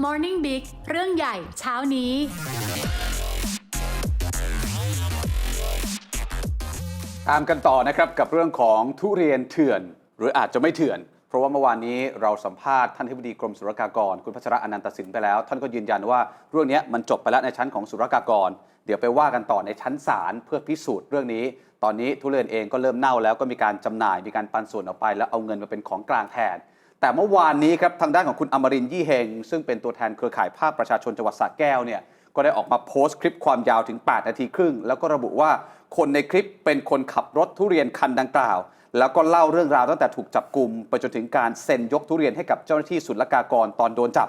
Morning Big เรื่องใหญ่เช้านี้ ตามกันต่อนะครับกับเรื่องของทุเรียนเถื่อน หรืออาจจะไม่เถื่อน เพราะว่าเมื่อวานนี้เราสัมภาษณ์ท่านทิบดีกรมศุลกากร คุณพัชระอนันตสินไปแล้ว ท่านก็ยืนยันว่าเรื่องนี้มันจบไปแล้วในชั้นของศุลกากร เดี๋ยวไปว่ากันต่อในชั้นศาลเพื่อพิสูจน์เรื่องนี้ ตอนนี้ทุเรียนเองก็เริ่มเน่าแล้วก็มีการจำหน่ายมีการปันส่วนออกไป แล้วเอาเงินมาเป็นของกลางแทน แต่เมื่อวานนี้ครับทางด้านของคุณอมรินยี่เฮง ซึ่งเป็นตัวแทนเครือข่ายภาคประชาชนจังหวัดสระแก้วเนี่ยก็ได้ออกมาโพสต์คลิปความยาวถึง 8 นาทีครึ่ง แล้วก็ระบุว่าคนในคลิปเป็นคนขับรถทุเรียนคันดังกล่าว แล้วก็เล่าเรื่องราวตั้งแต่ถูกจับกลุ่มไปจนถึงการเซ็นยกทุเรียนให้กับเจ้าหน้าที่ศุลกากรตอนโดนจับ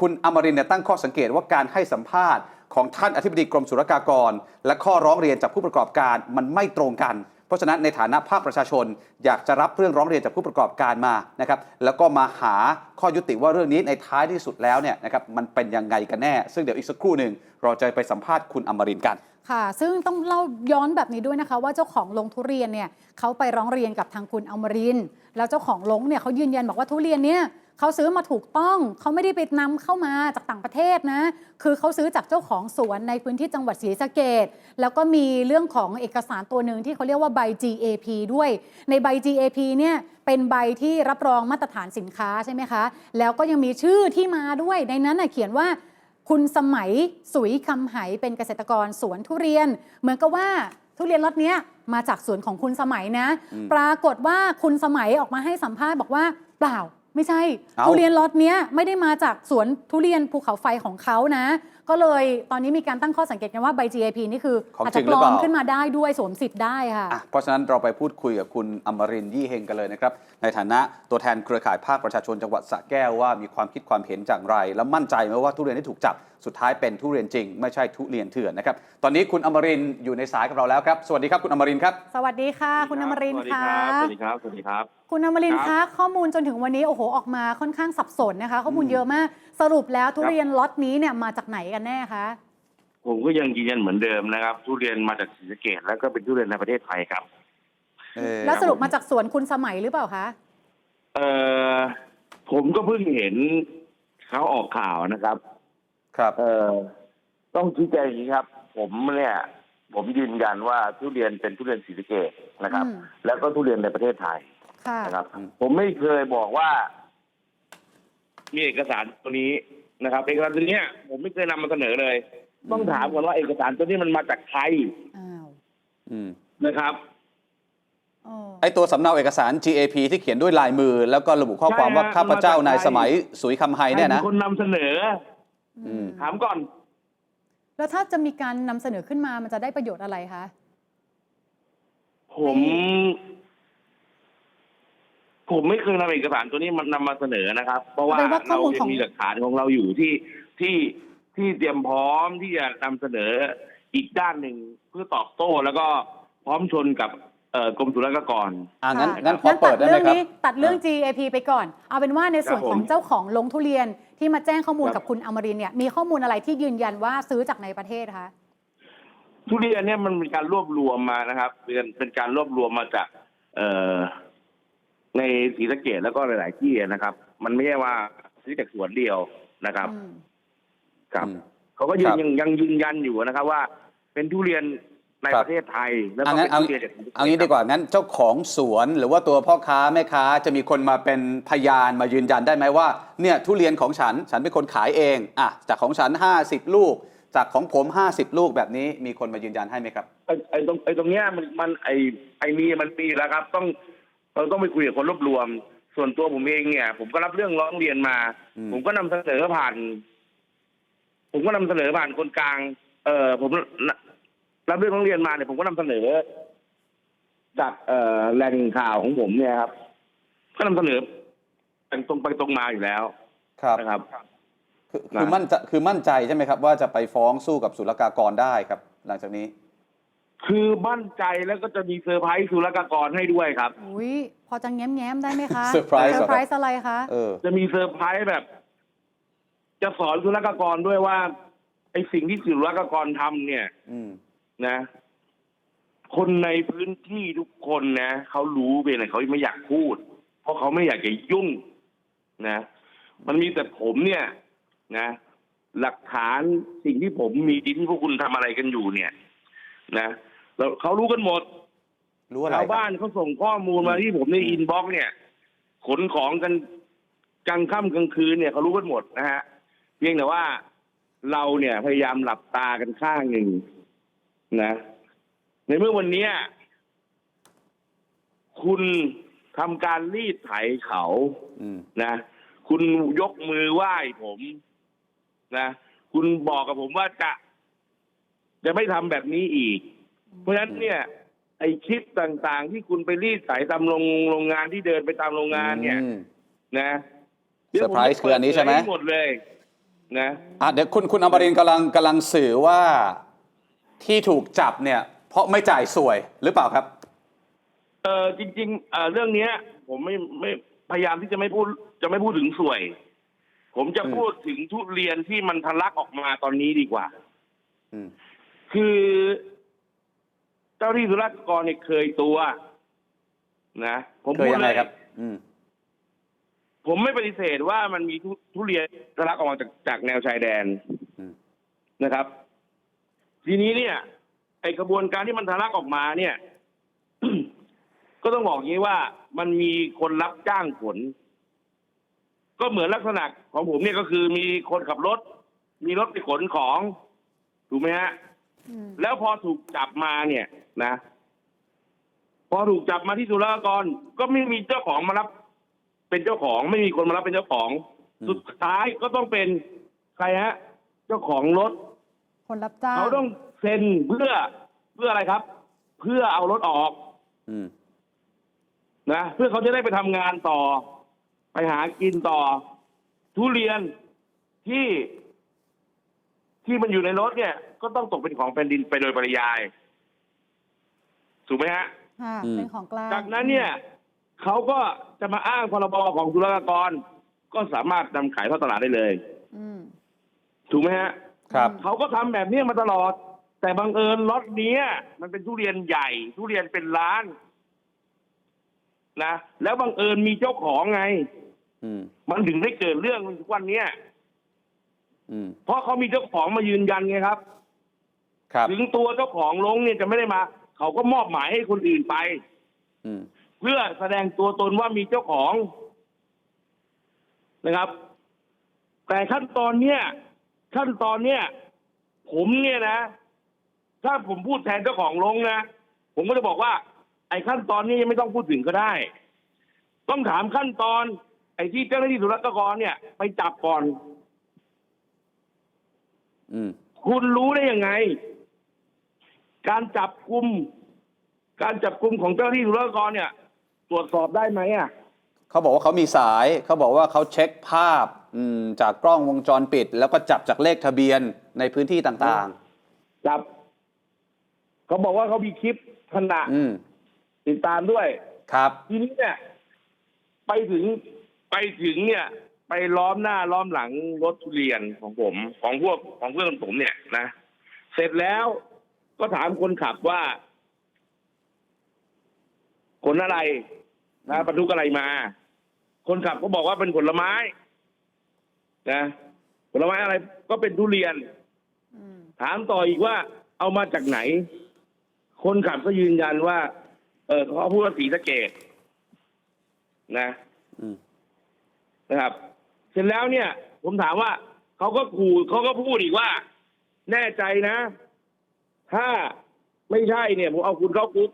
คุณอมรินเนี่ยตั้งข้อสังเกตว่าการให้สัมภาษณ์ของท่านอธิบดีกรมศุลกากร และข้อร้องเรียนจากผู้ประกอบการมันไม่ตรงกัน เพราะฉะนั้นในฐานะภาคประชาชน อยากจะรับเรื่องร้องเรียนจากผู้ประกอบการมานะครับแล้วก็มาหาข้อยุติว่าเรื่องนี้ในท้ายที่สุดแล้วเนี่ยนะครับมันเป็นยังไงกันแน่ ซึ่งเดี๋ยวอีกสักครู่หนึ่งเราจะไปสัมภาษณ์คุณอมรินกัน ค่ะ ซึ่งต้องเล่าย้อนแบบนี้ด้วยนะคะ ว่าเจ้าของลงทุเรียนเนี่ยเขาไปร้องเรียนกับทางคุณอมริน แล้วเจ้าของลงเนี่ยเขายืนยันบอกว่าทุเรียนเนี่ยเขาซื้อมาถูกต้องเขาไม่ได้ไปนำเข้ามาจากต่างประเทศนะ คือเขาซื้อจากเจ้าของสวนในพื้นที่จังหวัดศรีสะเกดแล้วก็มีเรื่องของเอกสารตัวหนึ่งที่เขาเรียกว่าใบ GAP ด้วย ในใบ GAP เนี่ยเป็นใบที่รับรองมาตรฐานสินค้าใช่ไหมคะ แล้วก็ยังมีชื่อที่มาด้วยในนั้นนะเขียนว่า คุณสมัยสุยคำไหเป็นเกษตรกรสวนทุเรียน เหมือนกับว่าทุเรียนรถเนี้ยมาจากสวนของคุณสมัยนะอืมปรากฏว่าคุณสมัยออกมาให้สัมภาษณ์บอกว่าเปล่าไม่ใช่เอ้าทุเรียนรถเนี้ยไม่ได้มาจากสวนทุเรียนภูเขาไฟของเขานะ ก็เลยตอนนี้มีการตั้งข้อสังเกตกันว่าใบ GAP นี่คือของอาจจริจะงปหรืลออเปมล่าขึ้นมาได้ด้วยสวมสิทธิ์ได้ค่ะ อะเพราะฉะนั้นเราไปพูดคุยกับคุณอมรินทร์ยี่เฮงกันเลยนะครับ ในฐานะตัวแทนเครือข่ายภาคประชาชนจังหวัดสระแก้วว่ามีความคิดความเห็นอย่างไร และมั่นใจไหมว่าทุเรียนที่ถูกจับสุดท้ายเป็นทุเรียนจริง ไม่ใช่ทุเรียนเถื่อนนะครับ ตอนนี้คุณอมรินทร์อยู่ในสายกับเราแล้วครับ สวัสดีครับคุณอมรินทร์ครับ สวัสดีค่ะ คุณอมรินทร์สวัสดีค่ะครับสวัสดีครับ สวัสดีครับ คุณอมรินทร์ครัคะบข้อมูลจนถึงวันนี้โอ้โหออกมาค่อนข้างสับสนนะคะ ข้อมูลเยอะมากสรุปแล้วทุเรียนล็อตนี้เนี่ยมาจากไหนกันแน่คะ ผมก็ยังยืนยันเหมือนเดิมนะครับ ทุเรียนมาจากศรีสะเกดแล้วก็เป็นทุเรียนในประเทศไทยครับ เออแล้วสรุปมาจากสวนคุณสมัยหรือเปล่าคะ เอ่อผมก็เพิ่งเห็นเขาออกข่าวนะครับ ครับ เอ่อต้องชี้แจงอย่างนี้ครับ ผมเนี่ย ผมยืนยันว่าทุเรียนเป็นทุเรียนศรีสะเกดนะครับ อืม แล้วก็ทุเรียนในประเทศไทย ค่ะ นะครับผมไม่เคยบอกว่า มีเอกสารตัวนี้ นะครับ เอกสารตัวเนี้ยผมไม่เคยนำมาเสนอเลย ต้องถามก่อนว่าเอกสารตัวนี้มันมาจากใครอ้าวอืมนะครับ อ๋อไอตัวสำเนาเอกสาร GAP ที่เขียนด้วยลายมือ แล้วก็ระบุข้อความว่าใช่ฮะข้าพเจ้ามาจากนายไทยสมัยสุยคำไฮเนี่ยนะ ใครป็คนนำเสนอ อืม ถามก่อน แล้วถ้าจะมีการนำเสนอขึ้นมามันจะได้ประโยชน์อะไรคะ ผม ผมไม่เคยนำเอกสารตัวนี้มันนำมาเสนอนะครับ เพราะว่าเป็นว่าข้อเรามูลยัของ งมีหลักฐานของเราอยู่ที่ที่ที่เตรียมพร้อมที่จะนำเสนออีกด้านหนึ่งเพื่อตอบโต้แล้วก็พร้อมชนกับเอ่อกรมศุลกากร อ่างั้นค่ะ งั้นของั้นเปิตัดดได้ไหมเรื่องครับ นี้ตัดเรื่อง GAP ไปก่อน เอาเป็นว่าในส่วนครับผมของเจ้าของลงทุเรียนที่มาแจ้งข้อมูลครับกับคุณอมรินทร์เนี่ยมีข้อมูลอะไรที่ยืนยันว่าซื้อจากในประเทศคะ ทุเรียนเนี่ยมันเป็นการรวบรวมมานะครับเป็นเป็นการรวบรวมมาจากเอ่อ ในศรีสะเกดแล้วก็หลาย ๆ ที่นะครับ มันไม่ใช่ว่าซื้อจากสวนเดียวนะครับอืมครับอืมเขาก็ยืครันบยังยังยืนยันอยู่นะครับ ว่าเป็นทุเรียนในครับ ประเทศไทยแล้วเอาก็งั้เป็นนเอาทุเรียนจากศรีสะเเอางี้ดีกว่างั้นเจ้าของสวนหรือว่าตัวพ่อค้าแม่ค้าจะมีคนมาเป็นพยานมายืนยันได้ไหมว่าเนี่ยทุเรียนของฉันฉันเป็นคนขายเองอะจากของฉัน 50 ลูก จากของผม 50 ลูกแบบนี้มีคนมายืนยันให้ไหมครับ ไอ้ไอ้ตรงไอ้ตรงเนี้ยมันมันไอ้ไอ้นี่มันมีแล้วครับ ต้อง เราต้องไปคุยกับคนรวบรวม ส่วนตัวผมเองเนี่ย ผมก็รับเรื่องร้องเรียนมา อืม ผมก็นำเสนอผ่าน ผมก็นำเสนอผ่านคนกลาง เอ่อผมรับเรื่องร้องเรียนมาเนี่ยผมก็นำเสนอจากเอ่อแหล่งข่าวของผมเนี่ยครับ ก็นำเสนอเป็นตรงไปตรงมาอยู่แล้วครับ นะครับ คือคือมั่นใจคือมั่นใจใช่ไหมครับ ว่าจะไปฟ้องสู้กับศุลกากรได้ครับ หลังจากนี้ คือมั่นใจแล้วก็จะมีเซอร์ไพรส์ศุลกากรให้ด้วยครับ อุ้ยพอจะแง้มแง้มๆได้ไหมคะเซอร์ไพรส์เหรอ เซอร์ไพรส์อะไรคะ เออ จะมีเซอร์ไพรส์แบบ จะสอนศุลกากรด้วยว่าไอ้สิ่งที่ศุลกากรทำเนี่ย อืม นะ คนในพื้นที่ทุกคนนะเขารู้เพียงแต่เขาไม่อยากพูด เพราะเขาไม่อยากจะยุ่ง นะ มันมีแต่ผมเนี่ย นะ หลักฐานสิ่งที่ผมมีที่พวกคุณทำอะไรกันอยู่เนี่ย นะ แล้วเขารู้กันหมดรู้อะไรชาวครับบ้านเขาส่งข้อมูลมาที่ผมในอินบ็อกซ์เนี่ยขนของกันกลางค่ำกลางคืนเนี่ยเขารู้กันหมดนะฮะเพียงแต่ว่าเราเนี่ยพยายามหลับตากันข้างหนึ่งนะ ในเมื่อวันเนี้ยคุณทำการรีดไถเขา อืม นะ คุณยกมือไหว้ผมนะ คุณบอกกับผมว่าจะ จะไม่ทำแบบนี้อีก เพราะฉะนั้นเนี่ยไอคลิปต่างๆ ที่คุณไปรีดไถตามโรงโรงงานที่เดินไปตามโรงงานเนี่ยอืม นะเซอร์ไพรส์คืออันนี้ใช่ไหม เดี๋ยวผจะเปิดเผยหมดเลยนะ อะเดี๋ยวคุณคุณอมรินทร์กำลังกำลังสื่อว่าที่ถูกจับเนี่ย เพราะไม่จ่ายสวยหรือเปล่าครับ เออจริงๆเอ่อเรื่องเนี้ย ผมไม่ไม่พยายามที่จะไม่พูดจะไม่พูดถึงสวย ผมจะอืม พูดถึงทุเรียนที่มันทะลักออกมาตอนนี้ดีกว่า อืม คือ เจ้าที่สุรากากรเนี่ยเคยตัว นะผมเคยพูดยังเลไงยครับ อืม ผมไม่ปฏิเสธว่ามันมีทุทุเรียนทะลักออกมาจากจากแนวชายแดนอืม นะครับ ทีนี้เนี่ย ไอกระบวนการที่มันทะลักออกมาเนี่ย ก็ต้องบอกงี้ว่ามันมีคนรับจ้างขน ก็เหมือนลักษณะของผมเนี่ยก็คือมีคนขับรถ มีรถไปขนของ ถูกไหมฮะ อืมแล้วพอถูกจับมาเนี่ย นะ พอถูกจับมาที่สุรากรก็ไม่มีเจ้าของมารับ เป็นเจ้าของไม่มีคนมารับเป็นเจ้าของอืมสุดท้ายก็ต้องเป็นใครฮะ เจ้าของรถ คนรับจ้างเขาต้องเซ็นเพื่อเพื่ออะไรครับ เพื่อเอารถออกอืมนะเพื่อเขาจะได้ไปทำงานต่อ ไปหากินต่อ ทุเรียนที่ที่มันอยู่ในรถเนี่ย ก็ต้องตกเป็นของแผ่นดินไปโดยปริยาย ถูกไหมฮะค่ะอืมเป็นของกลางจากนั้นเนี่ยเขาก็จะมาอ้างพรบของศุลกากร ก็สามารถนำขายเข้าตลาดได้เลย อืมถูกไหมฮะครับเขาก็ทำแบบนี้มาตลอด แต่บังเอิญล็อตเนี้ยมันเป็นทุเรียนใหญ่ ทุเรียนเป็นล้านนะแล้วบังเอิญมีเจ้าของไง อืม มันถึงได้เกิดเรื่องทุกวันเนี้ยอืม เพราะเขามีเจ้าของมายืนยันไงครับ ครับ ถึงตัวเจ้าของลงเนี่ยจะไม่ได้มา เขาก็มอบหมายให้คนอื่นไปอืมเพื่อแสดงตัวตนว่ามีเจ้าของนะครับ แต่ขั้นตอนเนี้ยขั้นตอนเนี้ยผมเนี่ยนะ ถ้าผมพูดแทนเจ้าของลงนะผมก็จะบอกว่า ไอ้ขั้นตอนนี้ยังไม่ต้องพูดถึงก็ได้ ต้องถามขั้นตอน ไอ้ที่เจ้าหน้าที่ศุลกากรเนี่ย ไปจับก่อนอืมคุณรู้ได้ยังไง การจับกลุ่มการจับกลุ่มของเจ้าหน้าที่ศุลกากรเนี่ย ตรวจสอบได้ไหมอะเขาบอกว่าเขามีสาย เขาบอกว่าเขาเช็คภาพอืมจากกล้องวงจรปิด แล้วก็จับจากเลขทะเบียนในพื้นที่ต่างจับ เขาบอกว่าเขามีคลิปขณะๆ อืมติดตามด้วย ครับ ทีนี้เนี่ย ไปถึงไปถึงเนี่ย ไปล้อมหน้าล้อมหลังรถทุเรียนของผม ของพวกของเพื่อนผมเนี่ยนะ เสร็จแล้ว ก็ถามคนขับว่าขนอะไรนะบรรทุกอะไรมา คนขับก็บอกว่าเป็นผลไม้ นะผลไม้อะไร ก็เป็นทุเรียนอืมถามต่ออีกว่า เอามาจากไหน คนขับก็ยืนยันว่า เออเขาพูดว่าสีสะเกดนะอืมนะครับ เสร็จแล้วเนี่ย ผมถามว่าเขาก็ขู่เขาก็พูดอีกว่า แน่ใจนะ ถ้าไม่ใช่เนี่ยผมเอาคุณเข้าคุก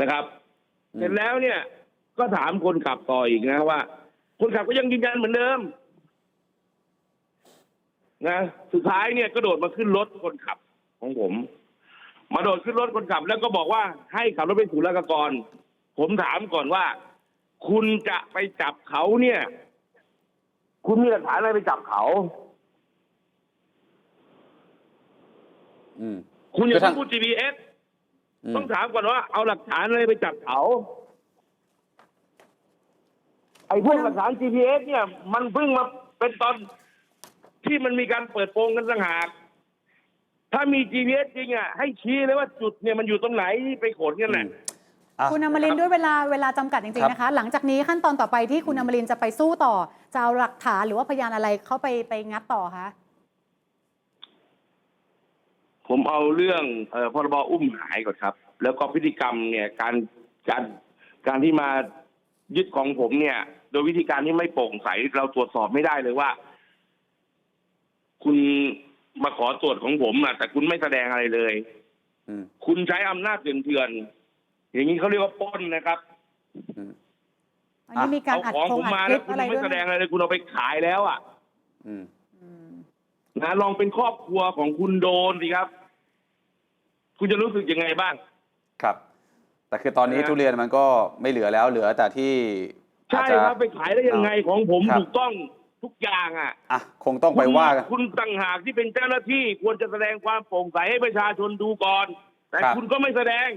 นะครับเสร็จแล้วเนี่ย ก็ถามคนขับต่ออีกนะว่า คนขับก็ยังยืนยันเหมือนเดิมนะสุดท้ายเนี่ยก็โดดมาขึ้นรถคนขับของผม มาโดดขึ้นรถคนขับ แล้วก็บอกว่าให้ขับรถเป็นศุลกากร ผมถามก่อนว่า คุณจะไปจับเขาเนี่ย คุณมีหลักฐานอะไรไปจับเขา อืม คุณอย่าคือทางเพิ่งพูด GPS อืม ต้องถามก่อนว่าเอาหลักฐานอะไรไปจับเขาไอ้พวกหลักฐาน GPS เนี่ย มันเพิ่งมาเป็นตอนที่มันมีการเปิดโปงกันสังหาก ถ้ามี GPS จริงอะให้ชี้เลยว่าจุดเนี่ยมันอยู่ตรงไหนที่ไปขนกันน่ะ อะ คุณอมรินทร์ด้วยเวลาเวลาจำกัดจริงครับๆนะคะ หลังจากนี้ขั้นตอนต่อไปที่คุณอมรินทร์จะไปสู้ต่อ จะเอาหลักฐานหรือว่าพยานอะไรเข้าไปไปงัดต่อคะ ผมเอาเรื่องเอ่อพรบอุ้มหายก่อนครับ แล้วก็พฤติกรรมเนี่ยการการการที่มายึดของผมเนี่ย โดยวิธีการที่ไม่โปร่งใสเราตรวจสอบไม่ได้เลยว่า คุณมาขอตรวจของผมอะแต่คุณไม่แสดงอะไรเลยอืมคุณใช้อำนาจเถื่อนๆอย่างนี้เขาเรียกว่าปล้นนะครับอืมอันนี้มีการเอาอัดของคงผมอัดมาคแล้ลิวปคุณอะไรไม่ด้วยแสไหดมงอะไรเลยคุณเอาไปขายแล้วอะ อืมอืม นะลองเป็นครอบครัวของคุณโดนสิครับ คุณจะรู้สึกยังไงบ้าง ครับ แต่คือตอนนี้นะฮะทุเรียนมันก็ไม่เหลือแล้วเหลือแต่ที่อาใช่จจะครับไปขายได้ยังไงของผมครับถูกต้องทุกอย่างอะอะคงต้องไปว่ากันคุณคุณต่างหากที่เป็นเจ้าหน้าที่ควรจะแสดงความโปร่งใสให้ประชาชนดูก่อน แต่ครับคุณก็ไม่แสดง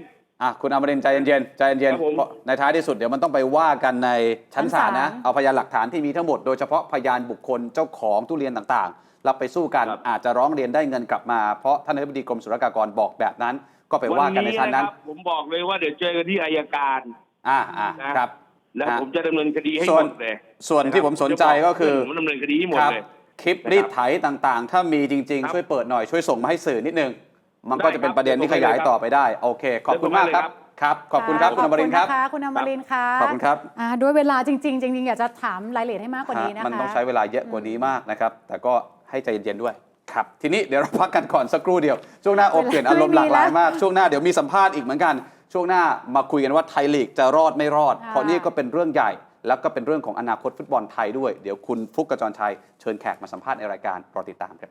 อะคุณอมรินทร์ใจเย็นๆใจเย็นครับผม ๆเพราะในท้ายที่สุดเดี๋ยวมันต้องไปว่ากันในชั้นศาลนะชั้นศาลเอาพยานหลักฐานที่มีทั้งหมดโดยเฉพาะพยานบุคคลเจ้าของทุเรียนต่างๆรับไปสู้กันอาจจะร้องเรียนได้เงินกลับมาเพราะท่านอธิบดีกรมศุลกากรบอกแบบนั้น ก็ไปว่ากันในชั้นนั้นะครับผมบอกเลยว่าเดี๋ยวเจอกันที่อายการ อ่าอ่านะ ครับ แล้วฮะผมจะดำเนินคดีให้ส่หวมน ดเลยส่วนที่ผมสนใจก็คือผมดำเนินคดีให้หมดครับเลย คลิปนะครับรีดไถต่างๆ ถ้ามีจริง ครับ ๆ ช่วยเปิดหน่อยช่วยส่งมาให้สื่อนิดนึง มันก็ได้จะเป็นครับประเด็นที่ขยายต่อไปได้ โอเค ขอบคุณมากครับ ครับ ขอบคุณครับ คุณอมรินทร์ครับขอณนะะคุณอมรินทร์ค่ะขอบคุณครับอ่าด้วยเวลาจริงๆจริงๆอยากจะถามรายละเอียดให้มากกว่านี้นะคะมันต้องใช้เวลาเยอะกว่านี้มากนะครับ แต่ก็ให้ใจเย็นๆด้วยครับ ทีนี้เดี๋ยวเราพักกันก่อนสักครู่เดียว ช่วงหน้าอบเปลี่ยนอารมณ์หลากหลายมาก ช่วงหน้าเดี๋ยวมีสัมภาษณ์อีกเหมือนกัน ช่วงหน้ามาคุยกันว่าไทยลีกจะรอดไม่รอดค่ะเพราะนี่ก็เป็นเรื่องใหญ่ แล้วก็เป็นเรื่องของอนาคตฟุตบอลไทยด้วย เดี๋ยวคุณฟุกกระจรชัยเชิญแขกมาสัมภาษณ์ในรายการรอติดตามครับ